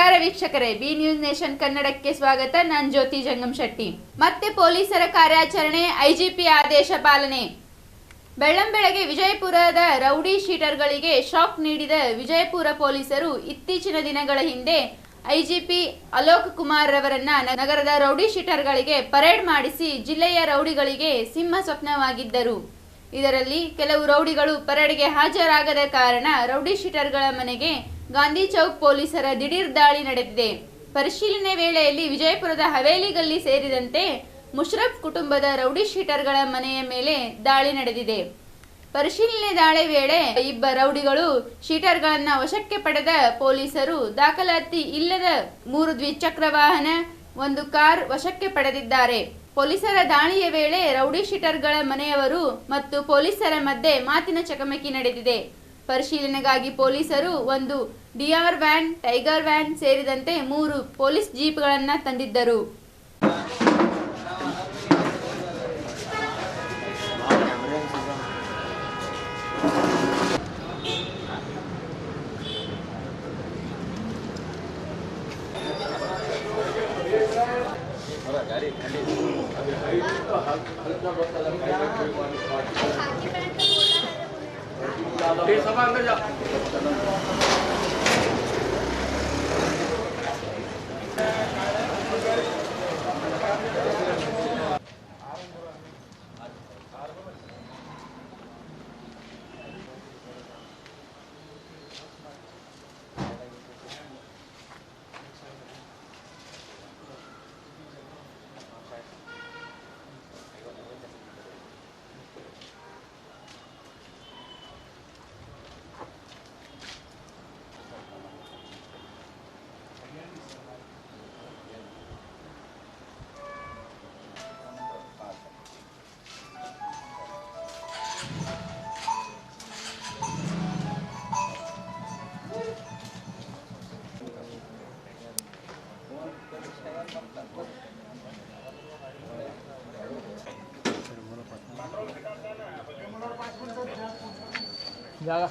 ನಮಸ್ಕಾರ ವೀಕ್ಷಕರೇ B news nation ಕನ್ನಡಕ್ಕೆ ಸ್ವಾಗತ. ನಾನ್ ಜ್ಯೋತಿ ಜಂಗಮ್ ಶೆಟ್ಟಿ. ಮತ್ತೆ ಪೊಲೀಸರ ಕಾರ್ಯಾಚರಣೆ, ಐಜಿಪಿ ಆದೇಶ ಪಾಲನೆ. ಬೆಳ್ಳಂಬೆಳಗ್ಗೆ ವಿಜಯಪುರದ ರೌಡಿ ಶೀಟರ್ಗಳಿಗೆ ಶಾಕ್ ನೀಡಿದ ವಿಜಯಪುರ ಪೊಲೀಸರು ಇತ್ತೀಚಿನ ದಿನಗಳ ಹಿಂದೆ ಐಜಿಪಿ ಅಲೋಕ್ ಕುಮಾರ್ ರವರನ್ನ ನಗರದ ರೌಡಿ ಶೀಟರ್ಗಳಿಗೆ ಪರೇಡ್ ಮಾಡಿಸಿ ಜಿಲ್ಲೆಯ ರೌಡಿಗಳಿಗೆ ಸಿಂಹ ಸ್ವಪ್ನವಾಗಿದ್ದರು. ಇದರಲ್ಲಿ ಕೆಲವು ರೌಡಿಗಳು ಪರೇಡ್ಗೆ ಹಾಜರಾಗದ ಕಾರಣ ರೌಡಿ ಶೀಟರ್ಗಳ ಮನೆಗೆ ಗಾಂಧಿ ಚೌಕ್ ಪೊಲೀಸರ ದಿಢೀರ್ ದಾಳಿ ನಡೆದಿದೆ. ಪರಿಶೀಲನೆ ವೇಳೆಯಲ್ಲಿ ವಿಜಯಪುರದ ಹವೇಲಿ ಗಲ್ಲಿ ಸೇರಿದಂತೆ ಮುಷರಫ್ ಕುಟುಂಬದ ರೌಡಿ ಶೀಟರ್ಗಳ ಮನೆಯ ಮೇಲೆ ದಾಳಿ ನಡೆದಿದೆ. ಪರಿಶೀಲನೆ ದಾಳಿ ವೇಳೆ ಇಬ್ಬ ರೌಡಿಗಳು ಶೀಟರ್ಗಳನ್ನ ವಶಕ್ಕೆ ಪಡೆದ ಪೊಲೀಸರು ದಾಖಲಾತಿ ಇಲ್ಲದ ಮೂರು ದ್ವಿಚಕ್ರ ವಾಹನ, ಒಂದು ಕಾರ್ ವಶಕ್ಕೆ ಪಡೆದಿದ್ದಾರೆ. ಪೊಲೀಸರ ದಾಳಿಯ ವೇಳೆ ರೌಡಿ ಶೀಟರ್ಗಳ ಮನೆಯವರು ಮತ್ತು ಪೊಲೀಸರ ಮಧ್ಯೆ ಮಾತಿನ ಚಕಮಕಿ ನಡೆದಿದೆ. ಪರಿಶೀಲನೆಗಾಗಿ ಪೊಲೀಸರು ಒಂದು ಡಿಆರ್ ವ್ಯಾನ್ ಟೈಗರ್ ವ್ಯಾನ್ ಸೇರಿದಂತೆ ಮೂರು ಪೊಲೀಸ್ ಜೀಪ್ಗಳನ್ನು ತಂದಿದ್ದರು Di 饭，干去你来。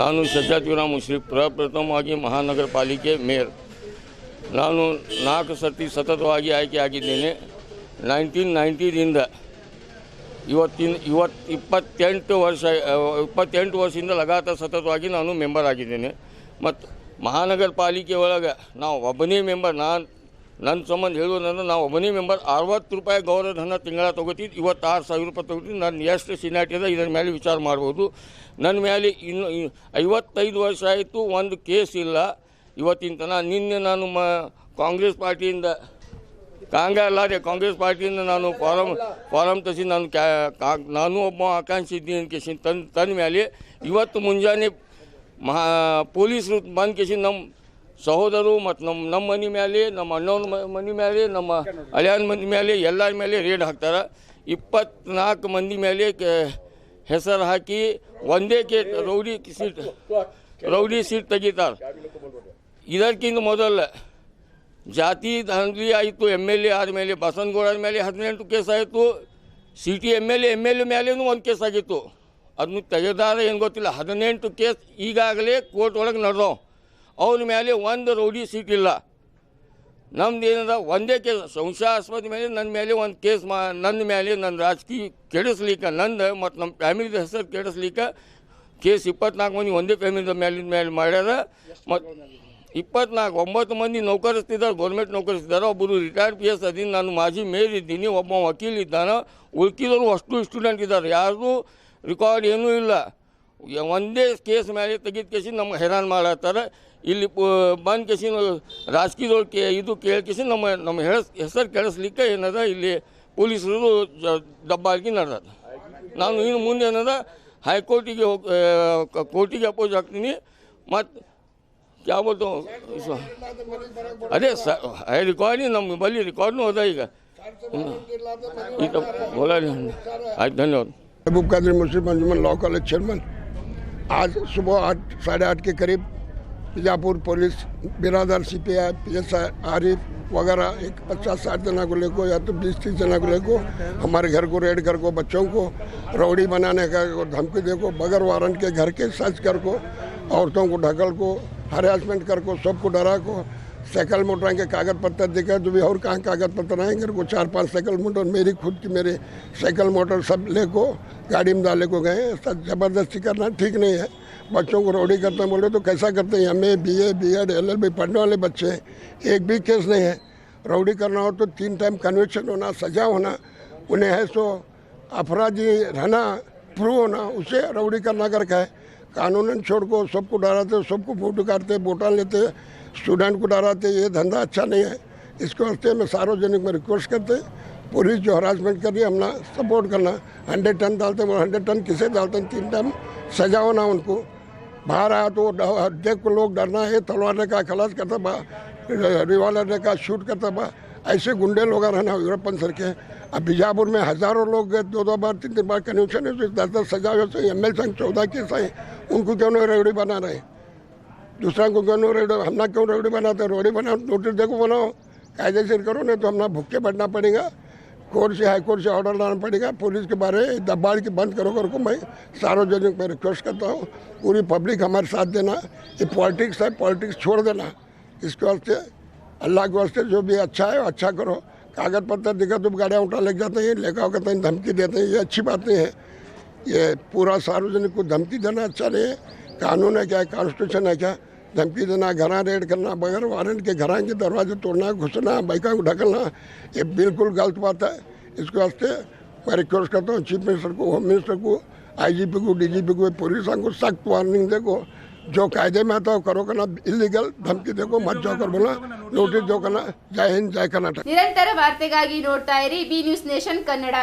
ನಾನು ಸಜ್ಜಾತಿರಾಮ್ ಮುಶ್ರೀಫ್ ಪ್ರಪ್ರಥಮವಾಗಿ ಮಹಾನಗರ ಪಾಲಿಕೆ ಮೇಯರ್. ನಾನು ನಾಲ್ಕು ಸರ್ತಿ ಸತತವಾಗಿ ಆಯ್ಕೆಯಾಗಿದ್ದೇನೆ ನೈನ್ಟೀನ್ ನೈಂಟಿದಿಂದ ಇವತ್ತಿನ ಇವತ್ತು ಇಪ್ಪತ್ತೆಂಟು ವರ್ಷ, ಇಪ್ಪತ್ತೆಂಟು ವರ್ಷದಿಂದ ಲಗಾತಾರ ಸತತವಾಗಿ ನಾನು ಮೆಂಬರ್ ಆಗಿದ್ದೇನೆ. ಮತ್ತು ಮಹಾನಗರ ಪಾಲಿಕೆ ಒಳಗೆ ನಾವು ಒಬ್ಬನೇ ಮೆಂಬರ್, ನಾನು ನನ್ನ ಸಂಬಂಧ ಹೇಳುವುದಂದ್ರೆ ನಾವು ಒಬ್ಬನೇ ಮೆಂಬರ್ ಅರವತ್ತು ರೂಪಾಯಿ ಗೌರವಧನ ತಿಂಗಳ ಇವತ್ತು ಆರು ಸಾವಿರ ರೂಪಾಯಿ ತೊಗೋತಿದ್ದು ನಾನು ಎಷ್ಟು ಸಿನಾಟಿ ಅದ, ಇದರ ಮೇಲೆ ವಿಚಾರ ಮಾಡ್ಬೋದು. ನನ್ನ ಮೇಲೆ ಇನ್ನು ಐವತ್ತೈದು ವರ್ಷ ಆಯಿತು ಒಂದು ಕೇಸ್ ಇಲ್ಲ. ಇವತ್ತಿನ ತನಕ ನಿನ್ನೆ ನಾನು ಮ ಕಾಂಗ್ರೆಸ್ ಪಾರ್ಟಿಯಿಂದ ಕಾಂಗ್ರೆಸ್ ಅಲ್ಲಾರೆ ಕಾಂಗ್ರೆಸ್ ಪಾರ್ಟಿಯಿಂದ ನಾನು ಫಾರಂ ಫಾರಂ ತಸಿ ನಾನು ಕ್ಯಾ, ಕಾ- ನಾನು ಒಬ್ಬ ಆಕಾಂಕ್ಷಿ ಇದ್ದೀನಿ ಕೇಸಿನ ತಂದು ತಂದ ಮೇಲೆ ಇವತ್ತು ಮುಂಜಾನೆ ಮಹಾ ಪೊಲೀಸರು ಬಂದ ಕೇಸಿ ನಮ್ಮ ಸಹೋದರು ಮತ್ತು ನಮ್ಮ ನಮ್ಮ ಮನೆ ಮೇಲೆ ನಮ್ಮ ಅಣ್ಣವ್ರ ಮನೆ ಮೇಲೆ ನಮ್ಮ ಹಳೆಯನ ಮನೆ ಮೇಲೆ ಎಲ್ಲರ ಮೇಲೆ ರೇಡ್ ಹಾಕ್ತಾರೆ. ಇಪ್ಪತ್ನಾಲ್ಕು ಮಂದಿ ಮೇಲೆ ಹೆಸರು ಹಾಕಿ ಒಂದೇ ಕೇ, ರೌಡಿ ಸೀಟ್ ರೌಡಿ ಸೀಟ್ ತೆಗಿತಾರೆ. ಇದಕ್ಕಿಂತ ಮೊದಲು ಜಾತಿ ದಾಂಧಲಿ ಆಯಿತು, ಎಂ ಎಲ್ ಎ ಆದಮೇಲೆ ಬಸನಗೌಡರ ಮೇಲೆ ಹದಿನೆಂಟು ಕೇಸ್ ಆಯಿತು. City M L A, M L A ಮೇಲೇನು ಒಂದು ಕೇಸ್ ಆಗಿತ್ತು. ಅದನ್ನು ತೆಗೆದಾರ ಏನು ಗೊತ್ತಿಲ್ಲ, ಹದಿನೆಂಟು ಕೇಸ್ ಈಗಾಗಲೇ ಕೋರ್ಟ್ ಒಳಗೆ ನಡೆದವು. ಅವ್ರ ಮೇಲೆ ಒಂದು ರೌಡಿ ಸೀಟ್ ಇಲ್ಲ. ನಮ್ದು ಏನದ ಒಂದೇ ಕೇಸ್, ಸಂಶಯಾಸ್ಪದ ಮೇಲೆ ನನ್ನ ಮೇಲೆ ಒಂದು ಕೇಸ್ ಮಾ ನನ್ನ ಮೇಲೆ ನನ್ನ ರಾಜಕೀಯ ಕೆಡಿಸ್ಲಿಕ್ಕೆ, ನಂದು ಮತ್ತು ನಮ್ಮ ಫ್ಯಾಮಿಲಿದ ಹೆಸರು ಕೆಡಿಸ್ಲಿಕ್ಕೆ ಕೇಸ್ ಇಪ್ಪತ್ನಾಲ್ಕು ಮಂದಿ ಒಂದೇ ಫ್ಯಾಮಿಲಿದ ಮೇಲಿನ ಮೇಲೆ ಮಾಡ್ಯಾರ. ಮತ್ತು ಇಪ್ಪತ್ನಾಲ್ಕು, ಒಂಬತ್ತು ಮಂದಿ ನೌಕರಿಸ್ತಿದ್ದಾರೆ ಗೌರ್ಮೆಂಟ್ ನೌಕರಿಸ್ತಿದ್ದಾರೆ. ಒಬ್ಬರು ರಿಟೈರ್ಡ್ ಪಿ ಎಸ್ ಅದೀನಿ, ನಾನು ಮಾಜಿ ಮೇಯರ್ ಇದ್ದೀನಿ, ಒಬ್ಬ ವಕೀಲ್ ಇದ್ದಾನೆ. ಉಳ್ಕಿದವರು ಅಷ್ಟು ಸ್ಟೂಡೆಂಟ್ ಇದ್ದಾರೆ ಯಾರೂ ರೆಕಾರ್ಡ್ ಏನೂ ಇಲ್ಲ. ಒಂದೇ ಕೇಸ್ ಮೇಲೆ ತೆಗೆದ ಕೇಸಿ ನಮ್ಗೆ ಹೈರಾಣ ಮಾಡತ್ತಾರ. ಇಲ್ಲಿ ಬಂದು ಕೇಸಿನ ರಾಜಕೀಯದೊಳಗೆ ಕೇ ಇದು ಕೇಳ್ಕೇಸಿ ನಮ್ಮ ನಮ್ಮ ಹೆಸ್, ಹೆಸರು ಕೆಡಿಸ್ಲಿಕ್ಕೆ ಏನದ ಇಲ್ಲಿ ಪೊಲೀಸರು ದಬ್ಬಾಗಿ ನಡೆದ ನಾನು ಇನ್ನು ಮುಂದೆ ಏನದ ಹೈಕೋರ್ಟಿಗೆ ಹೋಗಿ ಕೋರ್ಟಿಗೆ ಅಪೋಸ್ ಆಗ್ತೀನಿ. ಮತ್ತು ಯಾವತ್ತು ಅದೇ ಸ ರಿಕಾರ್ಡಿ ನಮ್ಮ ಬಳಿ ರೆಕಾರ್ಡ್ನು ಅದ ಈಗ. ಆಯ್ತು, ಧನ್ಯವಾದ. Abub Khadri Muslim Anjuman law college chairman आज सुबह आठ, साढ़े आठ के करीब Bijapur police, Biradar C P I P S I Arif वगैरह एक पचास, साठ जना को लेको या तो बीस, तीस जना को लेको हमारे घर को, रेड कर को, बच्चों को, रौड़ी बनाने का को धमकी देखो बगैर वारंट के घर के सर्च कर को, औरतों को, ढकल को, हरासमेंट कर को, सबको डरा को साइकिल मोटर के कागज़ पत्तर दिखा जो भी और कहाँ कागज़ पत्तर आएँगे? को चार पाँच साइकिल मोटर, मेरी खुद की, मेरे साइकिल मोटर सब ले को गाड़ी में डाले को गए ऐसा ज़बरदस्ती करना ठीक नहीं है। बच्चों को रोडी करते बोले तो कैसा करते हैं? A B A B ed L L B पढ़ने वाले बच्चे हैं। एक भी केस नहीं है। रौडी करना हो तो तीन टाइम कन्वेक्शन होना, सजा होना, उन्हें है सो अपराधी रहना, प्रूव होना, उसे रौडी करना करके है। कानून छोड़ को, सबको डराते, सबको फ़ोटो काटते वोटा लेते स्टूडेंट को डराते ये धंधा अच्छा नहीं है। इसके वास्ते में सार्वजनिक में रिक्वेस्ट करते हैं। पुलिस जो हरासमेंट कर रही है हमने सपोर्ट करना। हंड्रेड टन डालते हैं हंड्रेड टन किसे डालते हैं? तीन टाइम सजा होना उनको। बाहर आया तो देख को लोग डरना है, तलवार ने कहा खलास करता बा रिवाल्वर ने कहा शूट करता बा ऐसे गुंडे लोग रहना यूरोपन सर के अब बीजापुर में हज़ारों लोग गए, दो दो बार, तीन तीन बार कन्वेंशन है दस दस सजा एम एल संघ चौदह केस आए, उनको क्यों नहीं रेवड़ी बना रहे? दूसरा को क्यों रेवड़ी हमना क्यों रेवड़ी बनाते? रोडी बनाओ नोटिस देखो बनाओ। कायदेशीर करो, नहीं तो हमना भुक्के बैठना पड़ेगा। कोर्ट से, हाई कोर्ट से ऑर्डर लाना पड़ेगा। पुलिस के बारे दबाड़ के बंद करो कर को। मैं सार्वजनिक में रिक्वेस्ट करता हूँ, पूरी पब्लिक हमारे साथ देना। ये पॉलिटिक्स है पॉलिटिक्स छोड़ देना। इसके वास्ते, अल्लाह के वास्ते जो भी अच्छा है अच्छा करो। कागज़ पत्तर दिखा तो गाड़ियाँ उठा लग जाते हैं, लेखा कहते हैं धमकी देते हैं। ये अच्छी बात नहीं है। ये पूरा सार्वजनिक को धमकी देना अच्छा नहीं है। कानून है क्या? कॉन्स्टिट्यूशन है क्या? धमकी देना घरा रेड करना बगैर वारंट के घरा के दरवाजे तोड़ना घुसना बाइका को ढकलना ये बिल्कुल गलत बात है इसके वास्ते मैं रिक्वेस्ट करता हूँ चीफ मिनिस्टर को होम मिनिस्टर को आईजीपी को डीजीपी को पुलिस को सख्त वार्निंग देखो जो कायदे में आता है वो करो करना इलीगल धमकी देखो मत जाओ कर बोला नोटिस दो करना जय हिंद जय कर्नाटक ನಿರಂತರ ವಾರ್ತೆಗಾಗಿ ನೋಡ್ತಾ ಇರಿ ಬಿ ನ್ಯೂಸ್ ನೇಷನ್ ಕನ್ನಡ